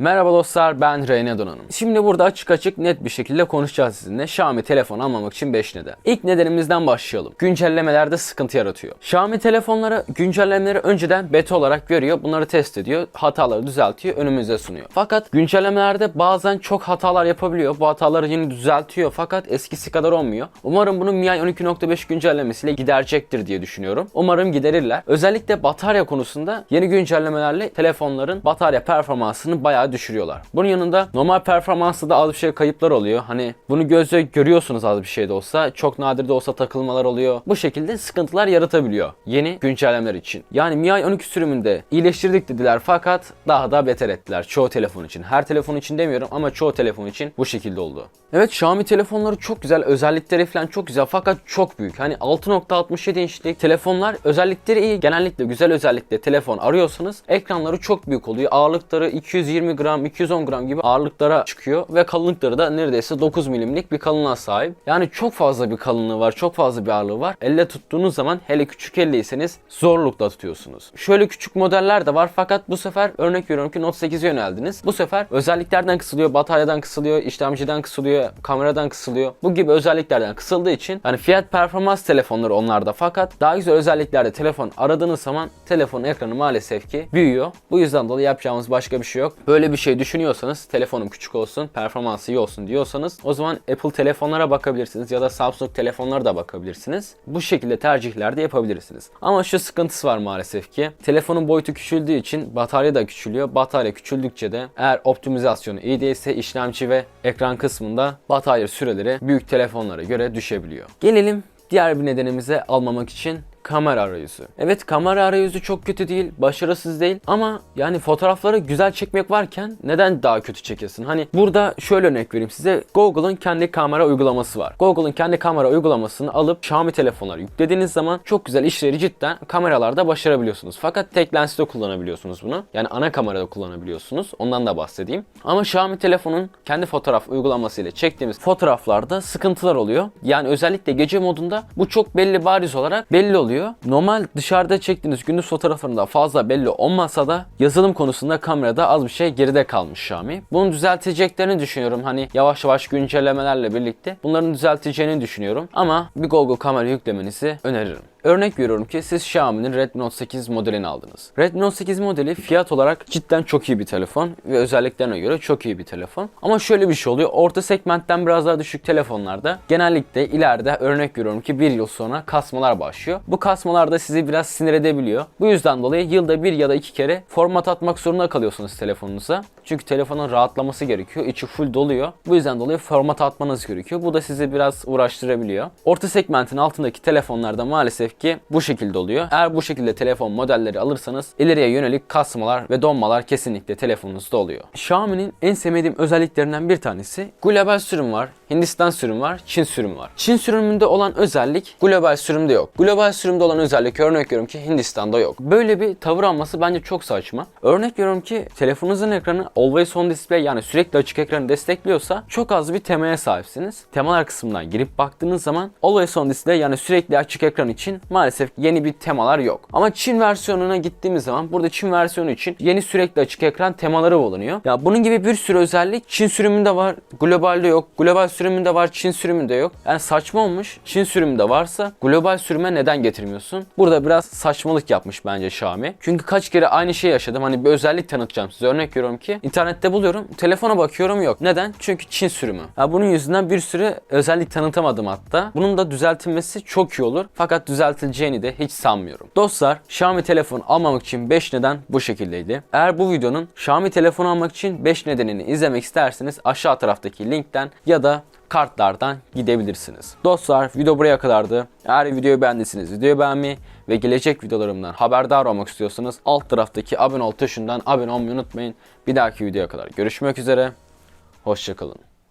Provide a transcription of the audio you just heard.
Merhaba dostlar ben Reyne Donanım. Şimdi burada açık açık net bir şekilde konuşacağız sizinle Xiaomi telefon almamak için 5 neden. İlk nedenimizden başlayalım. Güncellemelerde sıkıntı yaratıyor. Xiaomi telefonları güncellemeleri önceden beta olarak görüyor. Bunları test ediyor. Hataları düzeltiyor. Önümüze sunuyor. Fakat güncellemelerde bazen çok hatalar yapabiliyor. Bu hataları yine düzeltiyor fakat eskisi kadar olmuyor. Umarım bunu MIUI 12.5 güncellemesiyle giderecektir diye düşünüyorum. Umarım giderirler. Özellikle batarya konusunda yeni güncellemelerle telefonların batarya performansını bayağı düşürüyorlar. Bunun yanında normal performansta da az bir şey kayıplar oluyor. Hani bunu gözle görüyorsunuz az bir şey de olsa. Çok nadir de olsa takılmalar oluyor. Bu şekilde sıkıntılar yaratabiliyor yeni güncellemeler için. Yani MIUI 12 sürümünde iyileştirdik dediler fakat daha da beter ettiler çoğu telefon için. Her telefon için demiyorum ama çoğu telefon için bu şekilde oldu. Evet Xiaomi telefonları çok güzel. Özellikleri falan çok güzel fakat çok büyük. Hani 6.67 inçlik telefonlar özellikleri iyi. Genellikle güzel özellikle telefon arıyorsanız ekranları çok büyük oluyor. Ağırlıkları 220 gram, 210 gram gibi ağırlıklara çıkıyor ve kalınlıkları da neredeyse 9 milimlik bir kalınlığa sahip. Yani çok fazla bir kalınlığı var, çok fazla bir ağırlığı var. Elle tuttuğunuz zaman hele küçük elleyseniz zorlukla tutuyorsunuz. Şöyle küçük modeller de var fakat bu sefer örnek veriyorum ki Note 8'e yöneldiniz. Bu sefer özelliklerden kısılıyor, bataryadan kısılıyor, işlemciden kısılıyor, kameradan kısılıyor. Bu gibi özelliklerden kısıldığı için hani fiyat performans telefonları onlarda fakat daha güzel özelliklerde telefon aradığınız zaman telefonun ekranı maalesef ki büyüyor. Bu yüzden dolayı yapacağımız başka bir şey yok. Böyle bir şey düşünüyorsanız telefonum küçük olsun, performansı iyi olsun diyorsanız o zaman Apple telefonlara bakabilirsiniz ya da Samsung telefonlara da bakabilirsiniz. Bu şekilde tercihler de yapabilirsiniz. Ama şu sıkıntısı var maalesef ki. Telefonun boyutu küçüldüğü için batarya da küçülüyor. Batarya küçüldükçe de eğer optimizasyonu iyi değilse işlemci ve ekran kısmında batarya süreleri büyük telefonlara göre düşebiliyor. Gelelim diğer bir nedenimize almamak için kamera arayüzü. Evet kamera arayüzü çok kötü değil, başarısız değil ama yani fotoğrafları güzel çekmek varken neden daha kötü çekesin? Hani burada şöyle örnek vereyim size. Google'ın kendi kamera uygulaması var. Google'ın kendi kamera uygulamasını alıp Xiaomi telefonlara yüklediğiniz zaman çok güzel işleri cidden kameralarda başarabiliyorsunuz. Fakat tek lensle kullanabiliyorsunuz bunu. Yani ana kamerada kullanabiliyorsunuz. Ondan da bahsedeyim. Ama Xiaomi telefonun kendi fotoğraf uygulaması ile çektiğimiz fotoğraflarda sıkıntılar oluyor. Yani özellikle gece modunda bu çok belli bariz olarak belli oluyor. Normal dışarıda çektiğiniz gündüz fotoğraflarında fazla belli olmasa da yazılım konusunda kamerada az bir şey geride kalmış Xiaomi. Bunu düzelteceklerini düşünüyorum. Hani yavaş yavaş güncellemelerle birlikte bunların düzelteceğini düşünüyorum. Ama bir Google kamera yüklemenizi öneririm. Örnek veriyorum ki siz Xiaomi'nin Redmi Note 8 modelini aldınız. Redmi Note 8 modeli fiyat olarak cidden çok iyi bir telefon ve özelliklerine göre çok iyi bir telefon. Ama şöyle bir şey oluyor. Orta segmentten biraz daha düşük telefonlarda genellikle ileride örnek veriyorum ki bir yıl sonra kasmalar başlıyor. Bu kasmalar da sizi biraz sinir edebiliyor. Bu yüzden dolayı yılda bir ya da iki kere format atmak zorunda kalıyorsunuz telefonunuza. Çünkü telefonun rahatlaması gerekiyor. İçi full doluyor. Bu yüzden dolayı format atmanız gerekiyor. Bu da sizi biraz uğraştırabiliyor. Orta segmentin altındaki telefonlarda maalesef ki bu şekilde oluyor. Eğer bu şekilde telefon modelleri alırsanız ileriye yönelik kasmalar ve donmalar kesinlikle telefonunuzda oluyor. Xiaomi'nin en sevmediğim özelliklerinden bir tanesi global sürüm var. Hindistan sürüm var, Çin sürümü var. Çin sürümünde olan özellik global sürümde yok. Global sürümde olan özellik örnek veriyorum ki Hindistan'da yok. Böyle bir tavır alması bence çok saçma. Örnek veriyorum ki telefonunuzun ekranı Always On Display yani sürekli açık ekranı destekliyorsa çok az bir temaya sahipsiniz. Temalar kısmından girip baktığınız zaman Always On Display yani sürekli açık ekran için maalesef yeni bir temalar yok. Ama Çin versiyonuna gittiğimiz zaman burada Çin versiyonu için yeni sürekli açık ekran temaları bulunuyor. Ya bunun gibi bir sürü özellik Çin sürümünde var, globalde yok. Global sürümünde var, Çin sürümünde yok. Yani saçma olmuş. Çin sürümünde varsa global sürüme neden getirmiyorsun? Burada biraz saçmalık yapmış bence Xiaomi. Çünkü kaç kere aynı şey yaşadım. Hani bir özellik tanıtacağım size. Örnek veriyorum ki internette buluyorum. Telefona bakıyorum yok. Neden? Çünkü Çin sürümü. Ya bunun yüzünden bir sürü özellik tanıtamadım hatta. Bunun da düzeltilmesi çok iyi olur. Fakat düzeltileceğini de hiç sanmıyorum. Dostlar Xiaomi telefon almamak için 5 neden bu şekildeydi. Eğer bu videonun Xiaomi telefon almak için 5 nedenini izlemek isterseniz aşağı taraftaki linkten ya da kartlardan gidebilirsiniz. Dostlar video buraya kadardı. Eğer videoyu beğendiyseniz videoyu beğenmeyi ve gelecek videolarımdan haberdar olmak istiyorsanız alt taraftaki abone ol tuşundan abone olmayı unutmayın. Bir dahaki videoya kadar görüşmek üzere. Hoşçakalın.